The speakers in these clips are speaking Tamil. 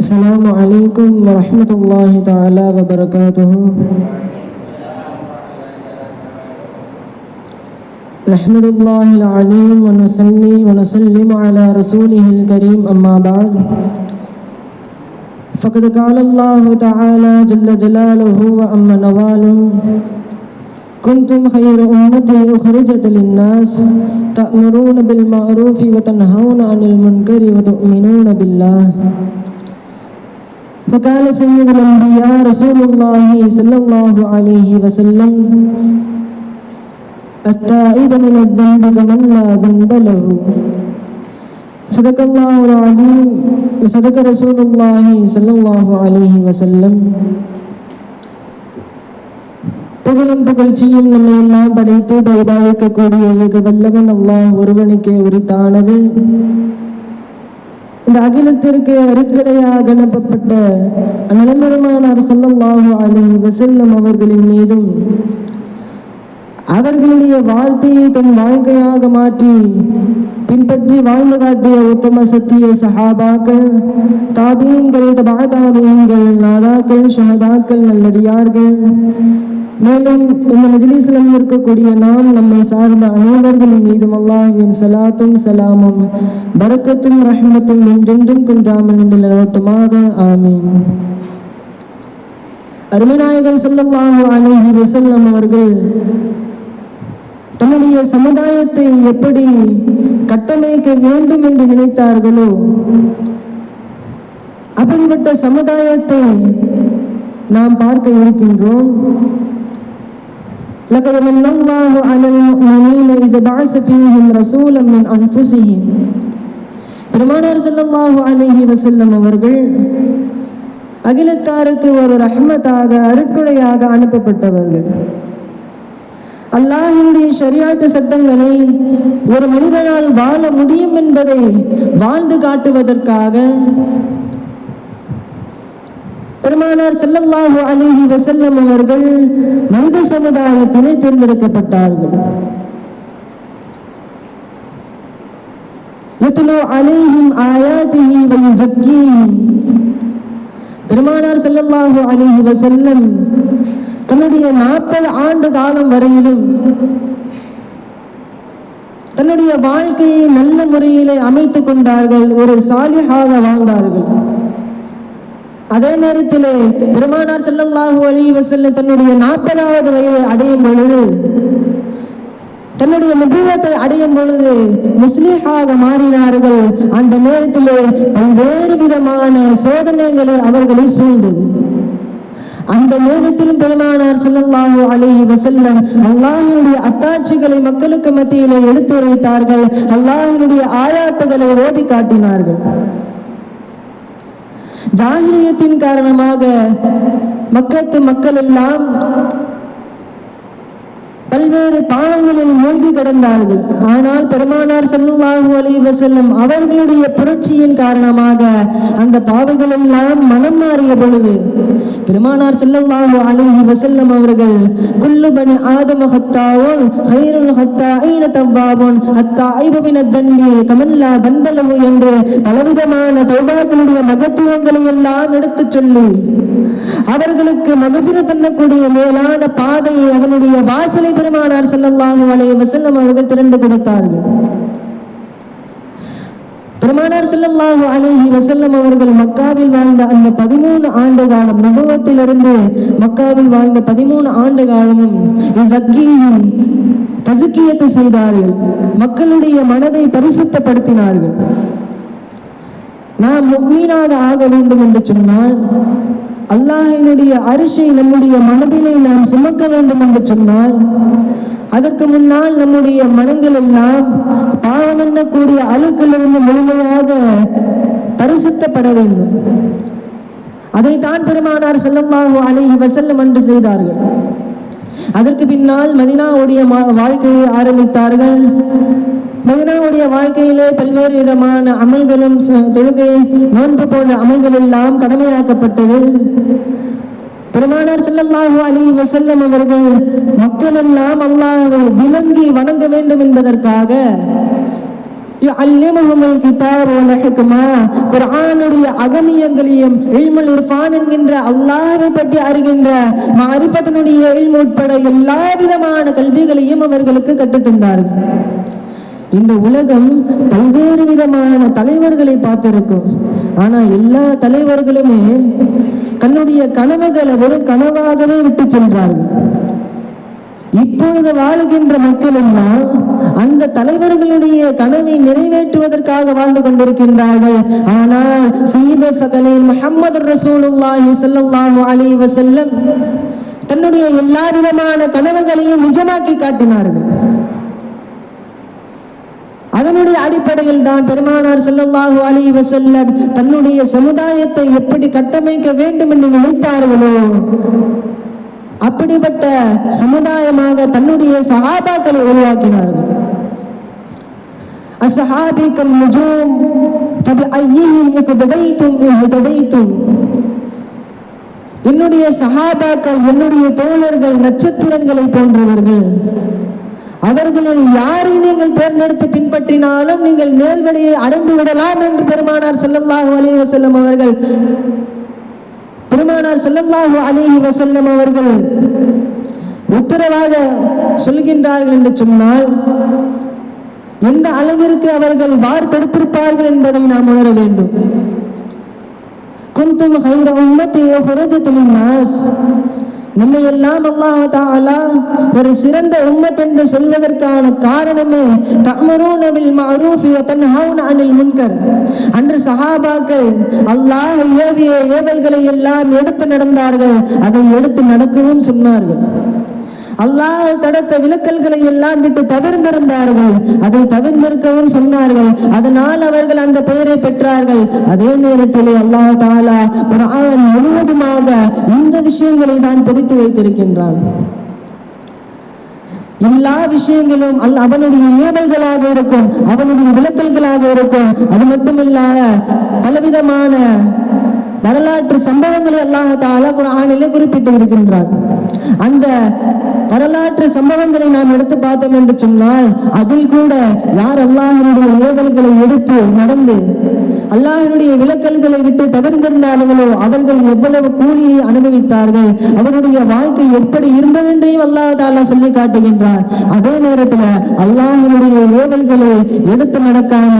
السلام عليكم ورحمة الله تعالى وبركاته. نحمد الله العليم ونصلي ونسلم على رسوله الكريم أما بعد. فقد قال الله تعالى جل جلاله وأما نواله كنتم خير أمة أخرجت للناس تأمرون بالمعروف وتنهون عن المنكر وتؤمنون بالله. وقال سيد الأنبياء رسول الله صلى الله عليه وسلم التائب من الذنب كمن لا ذنب له صدق الله العليم وصدق رسول الله صلى الله عليه وسلم புகழும் புகழ்ச்சியும் நம்மை எல்லாம் படைத்து பரிபாலிக்கக்கூடிய ஏக வல்லவன் அல்லாஹ் ஒருவனுக்கே உரித்தானது இந்த அகிலத்திற்கு அருட்கடையாக அனுப்பப்பட்ட நலம்பெருமானார் ஸல்லல்லாஹு அலி வசல்லம் அவர்களின் மீதும் அவர்களுடைய வார்த்தையை தன் வாழ்க்கையாக மாற்றி பின்பற்றி வாழ்ந்து காட்டிய உத்தம சத்திய சஹாபாக்கள் தாபீன்கள் தபாதாபீன்கள் நாதாக்கள் ஷஹதாக்கள் நல்லடியார்கள் மேலும் இந்த மஜ்லிஸில் இருக்கக்கூடிய நாம் நம்மை சார்ந்த அனைவர்களின் மீதும் அல்லாஹ்வின் சலாத்தும் சலாமும் பரக்கத்தும் ரஹ்மத்தும் என்றென்றும் குன்றாமல் நின்று நிலவட்டுமாக. ஆமீன். அருமநாயகன் சொல்லமாக அலைஹி வசல்லம் அவர்கள் தன்னுடைய சமுதாயத்தை எப்படி கட்டமைக்க வேண்டும் என்று நினைத்தார்களோ அப்படிப்பட்ட சமுதாயத்தை நாம் பார்க்க இருக்கின்றோம். لقد من الله على المؤمنين إذ بعث فيهم رسولا من أنفسهم பெருமானார் ஸல்லல்லாஹு அலைஹி வஸல்லம் அவர்கள் அகிலத்தாருக்கு ஒரு ரஹ்மத்தாக அருட்கொடையாக அனுப்பப்பட்டவர்கள் அல்லாஹினுடைய ஷரியாத்து சட்டங்களை ஒரு மனிதனால் வாழ முடியும் என்பதை வாழ்ந்து காட்டுவதற்காக பெருமானார் ஸல்லல்லாஹு அலைஹி வசல்லம் அவர்கள் மனித சமுதாயத்திலே தேர்ந்தெடுக்கப்பட்டார்கள். அலைஹிம் ஆயாத்திஹி வ பெருமானார் ஸல்லல்லாஹு அலைஹி வஸல்லம் தன்னுடைய நாற்பது ஆண்டு காலம் வரையிலும் தன்னுடைய வாழ்க்கையை நல்ல முறையிலே அமைத்துக் கொண்டார்கள் ஒரு சாலியாக வாழ்ந்தார்கள். அதே நேரத்திலே பெருமானார் ஸல்லல்லாஹு அலி வசல்ல தன்னுடைய நாற்பதாவது வயது அடையும் பொழுது தன்னுடைய நுபுவத்தை அடையும் பொழுது முஸ்லிஹாக மாறினார்கள். அந்த நேரத்திலே பல்வேறு விதமான சோதனைகளை அவர்களை சூழ்ந்தது. அந்த நேரத்திலும் பெருமானார் ஸல்லல்லாஹு அலைஹி வசல்லம் அல்லாஹினுடைய அத்தாட்சிகளை மக்களுக்கு மத்தியிலே எடுத்துரைத்தார்கள். அல்லாஹினுடைய ஆயாத்துகளை ஓதி காட்டினார்கள். ஜாகிரியத்தின் காரணமாக மக்கத்து மக்கள் எல்லாம் பல்வேறு பாவங்களில் மூழ்கி கிடந்தார்கள். ஆனால் பெருமானார் செல்லுவாகு அலைஹி வஸல்லம் அவர்களுடைய புரட்சியின் காரணமாக அந்த பாவைகள் எல்லாம் மனம் மாறிய பொழுது பெருமானார் செல்லுவாகு அலிஹி வசல்லம் அவர்கள் குல்லு பனி ஆதம ஹத்தாவுன் கைருல் ஹத்தாயின தவ்வாபுன் ஹத்தாயிபு மின தன்பி கமல்லா தன்பலகு என்று பலவிதமான தௌபாக்களுடைய மகத்துவங்களை எல்லாம் எடுத்துச் சொல்லி அவர்களுக்கு மகபிர தன்னக்கூடிய மேலான பாதையை அதனுடைய வாசலை பெருமானார் ஸல்லல்லாஹு அலைஹி வசல்லம் அவர்கள் திறந்து கொடுத்தார்கள். பெருமானார் ஸல்லல்லாஹு அலைஹி வசல்லம் அவர்கள் மக்காவில் வாழ்ந்த அந்த பதிமூணு ஆண்டு காலம் நபுவத்திலிருந்து மக்காவில் வாழ்ந்த பதிமூணு ஆண்டு காலமும் தசுக்கியத்தை செய்தார்கள். மக்களுடைய மனதை பரிசுத்தப்படுத்தினார்கள். நாம் முக்மீனாக ஆக வேண்டும் என்று சொன்னால் அல்லாஹினுடைய அரிசை நம்முடைய மனதிலே நாம் சுமக்க வேண்டும் என்று சொன்னால் அதற்கு முன்னால் நம்முடைய மனங்கள் எல்லாம் பாவம் எண்ணக்கூடிய அழுக்கிலிருந்து முழுமையாக பரிசுத்தப்பட வேண்டும். அதைத்தான் பெருமானார் செல்லமாக அலைஹி வசல்லம் என்று செய்தார்கள். அதற்கு பின்னால் மதினாவுடைய மா- வாழ்க்கையை ஆரம்பித்தார்கள். மதினாவுடைய வாழ்க்கையிலே பல்வேறு விதமான அமல்களும் தொழுகை நோன்பு போன்ற அமல்கள் எல்லாம் கடமையாக்கப்பட்டது. பெருமானார் ஸல்லல்லாஹு அலைஹி வஸல்லம் அவர்கள் மக்கள் எல்லாம் அல்லாஹ்வை விளங்கி வணங்க வேண்டும் என்பதற்காக யுஅல்லிமுஹுமுல் கிதாப வல் ஹிக்மா குர்ஆனுடைய அகமியங்களையும் இல்முல் இர்ஃபான் என்கின்ற அல்லாஹ்வை பற்றி அறிகின்ற மாரிஃபத்தினுடைய இல்மு உட்பட எல்லா விதமான கல்விகளையும் அவர்களுக்கு கற்றுத் இந்த உலகம் பல்வேறு விதமான தலைவர்களை பார்த்திருக்கும். ஆனா எல்லா தலைவர்களுமே தன்னுடைய கனவுகளை ஒரு கனவாகவே விட்டு சென்றார்கள். இப்பொழுது வாழுகின்ற மக்கள் எல்லாம் அந்த தலைவர்களுடைய கனவை நிறைவேற்றுவதற்காக வாழ்ந்து கொண்டிருக்கின்றார்கள். ஆனால் சீத சகலின் முகமது ரசூலுல்லாஹி ஸல்லல்லாஹு அலைஹி வஸல்லம் தன்னுடைய எல்லா விதமான கனவுகளையும் நிஜமாக்கி காட்டினார்கள். அதனுடைய அடிப்படையில் தான் பெருமானார் ஸல்லல்லாஹு அலைஹி வஸல்லம் தன்னுடைய சமுதாயத்தை எப்படி கட்டமைக்க வேண்டும் என்று நினைத்தார்களோ அப்படிப்பட்ட சமுதாயமாக தன்னுடைய சகாபாக்களை உருவாக்கினார்கள். அசஹாபிக்கல் நுஜூம் ஃபபிஐயிஹிம் இக்ததைத்தும் இஹ்ததைத்தும் என்னுடைய சகாபாக்கள் என்னுடைய தோழர்கள் நட்சத்திரங்களை போன்றவர்கள் அவர்களில் யார் நேர்வழியை அடைந்து விடலாம் என்று பெருமானார் ஸல்லல்லாஹு அலி வசல்லம் அவர்கள் பெருமானார் ஸல்லல்லாஹு அலி வசல்லம் அவர்கள் உத்தரவாக சொல்கின்றார்கள் என்று சொன்னால் எந்த அளவிற்கு அவர்கள் வார்த்தெடுத்திருப்பார்கள் என்பதை நாம் உணர வேண்டும். குந்தும் ஹைர உம்மத்தி உஹ்ரஜத் நம்மை எல்லாம் அல்லாஹ் தாலா ஒரு சிறந்த உம்மத் என்று சொல்வதற்கான காரணமே தஅமரூன பில் மஅரூஃப் வ தன்ஹவுன அனில் முன்கர். அன்று சஹாபாக்கள் அல்லாஹ் ஏவிய ஏவல்களை எல்லாம் எடுத்து நடந்தார்கள். அதை எடுத்து நடக்கவும் சொன்னார்கள். அல்லாஹ் தடுத்த விலக்கல்களை எல்லாம் விட்டு தவிர்ந்திருந்தார்கள் அதை தவிர்ந்திருக்கவும் சொன்னார்கள். அதனால் அவர்கள் அந்த பெயரை பெற்றார்கள். அதே நேரத்தில் அல்லாஹ் தாலா ஒரு ஆண் முழுவதுமாக இந்த விஷயங்களை தான் பொதித்து வைத்திருக்கின்றான். எல்லா விஷயங்களும் அல்ல அவனுடைய ஏவல்களாக இருக்கும் அவனுடைய விளக்கல்களாக இருக்கும். அது மட்டுமில்லாத பலவிதமான வரலாற்று சம்பவங்களை அல்லாஹ் தாலா குறிப்பிட்டு இருக்கின்றான். அந்த வரலாற்று சம்பவங்களை நாம் எடுத்து பார்த்தோம் என்று சொன்னால் அதில் கூட யார் அல்லாஹினுடைய ஏவல்களை எடுத்து நடந்து அல்லாஹினுடைய விலக்கல்களை விட்டு தகர்ந்திருந்தார்களோ அவர்கள் எவ்வளவு கூலியை அனுபவித்தார்கள் அவருடைய வாழ்க்கை எப்படி இருந்ததென்றையும் அல்லாஹ் தாலா சொல்லி காட்டுகின்றார் அதே நேரத்துல அல்லாஹினுடைய ஏவல்களை எடுத்து நடக்காம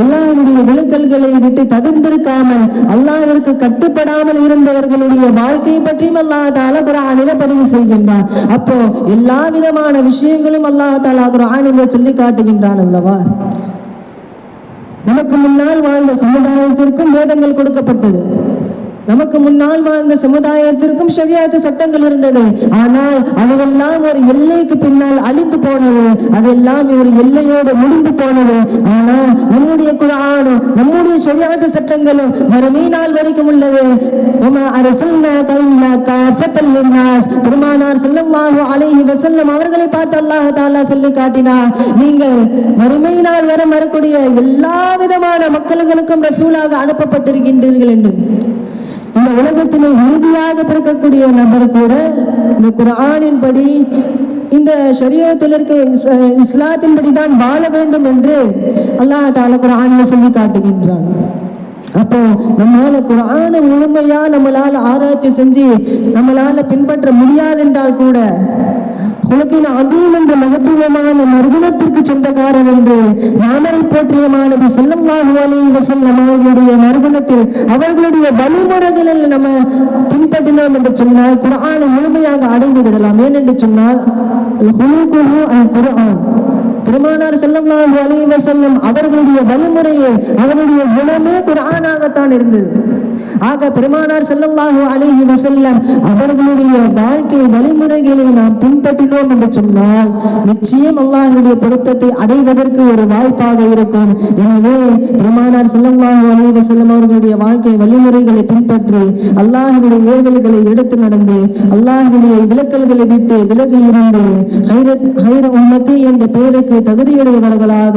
அல்லாஹினுடைய விலக்கல்களை விட்டு தகர்ந்திருக்காம அல்லாஹிற்கு கட்டுப்படாமல் இருந்தவர்களுடைய வாழ்க்கையை பற்றியும் அல்லாஹ் தாலா குரானில பதிவு செய்கின்றான். அப்போ எல்லா விதமான விஷயங்களும் அல்லாஹ் தாலா குரானில சொல்லி காட்டுகின்றான் அல்லவா? நமக்கு முன்னால் வாழ்ந்த சமுதாயத்திற்கும் வேதங்கள் கொடுக்கப்பட்டது. நமக்கு முன்னால் வாழ்ந்த சமுதாயத்திற்கும் ஷரியாத்து சட்டங்கள் இருந்தது. ஆனால் அதுவெல்லாம் ஒரு எல்லைக்கு பின்னால் அழிந்து போனது. அதெல்லாம் ஒரு எல்லையோடு முடிந்து போனது. ஆனால் நம்முடைய குரானும் நம்முடைய ஷரியாத்து சட்டங்களும் மறுமை நாள் வரைக்கும் உள்ளது. பெருமானார் ஸல்லல்லாஹு அலைஹி அவர்களை பார்த்து அல்லாஹ் தஆலா சொல்லி காட்டினார். நீங்கள் மறுமை நாள் வர வரக்கூடிய எல்லா விதமான மக்களுக்கும் ரசூலாக அனுப்பப்பட்டிருக்கின்றீர்கள் என்று. இந்த உலகத்தில் இறுதியாக பிறக்கக்கூடிய நபர் கூட இந்த குரானின்படி இந்த சரியத்தில் இருக்க இஸ்- இஸ்லாத்தின்படி தான் வாழ வேண்டும் என்று அல்லாஹ் தாலா குர்ஆனில் சொல்லி காட்டுகின்றான். அப்போ நம்மளால குரான முழுமையா நம்மளால ஆராய்ச்சி செஞ்சு நம்மளால பின்பற்ற முடியாது என்றால் கூட உலகின் அதீம் என்ற மகத்துவமான மறுகுணத்திற்கு சொந்தக்காரன் என்று ராமரை போற்றிய மாணவி செல்லல்லாஹு அலைஹி வசல்லம் அவர்களுடைய மறுகுணத்தில் அவர்களுடைய வழிமுறைகளில் நம்ம பின்பற்றினோம் என்று சொன்னால் குரானை முழுமையாக அடைந்து விடலாம். ஏனென்று சொன்னால் குரான் பெருமானார் செல்லம்லாஹு அலைஹி செல்லும் அவர்களுடைய வழிமுறையே அவருடைய குணமே குரானாகத்தான் இருந்தது. ஆக பெருமானார் ஸல்லல்லாஹு அலைஹி வஸல்லம் அவர்களுடைய வாழ்க்கை வழிமுறைகளை நாம் பின்பற்றினோம் என்று சொன்னால் நிச்சயம் அல்லாஹ்வுடைய பொருத்தத்தை அடைவதற்கு ஒரு வாய்ப்பாக இருக்கும். எனவே பெருமானார் ஸல்லல்லாஹு அலைஹி வஸல்லம் அவர்களுடைய வாழ்க்கை வழிமுறைகளை பின்பற்றி அல்லாஹ்வுடைய ஏவல்களை எடுத்து நடந்து அல்லாஹ்வுடைய விளக்கல்களை விட்டு விலகி இருந்து ஹைர ஹைர உம்மத்தி என்ற பெயருக்கு தகுதியுடையவர்களாக.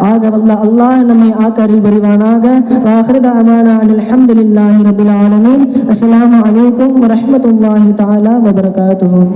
ஆக வல்ல அல்லாஹ் நம்மை ஆக்கரில் புரிவானாக வாஹிருத அமானா அல்ஹம்துலில்லாஹி ரபுல் ஆலமின். அஸ்லாம் அலைக்கும் வரமத்துல்லாஹி தாலா வபரகாத்துஹு.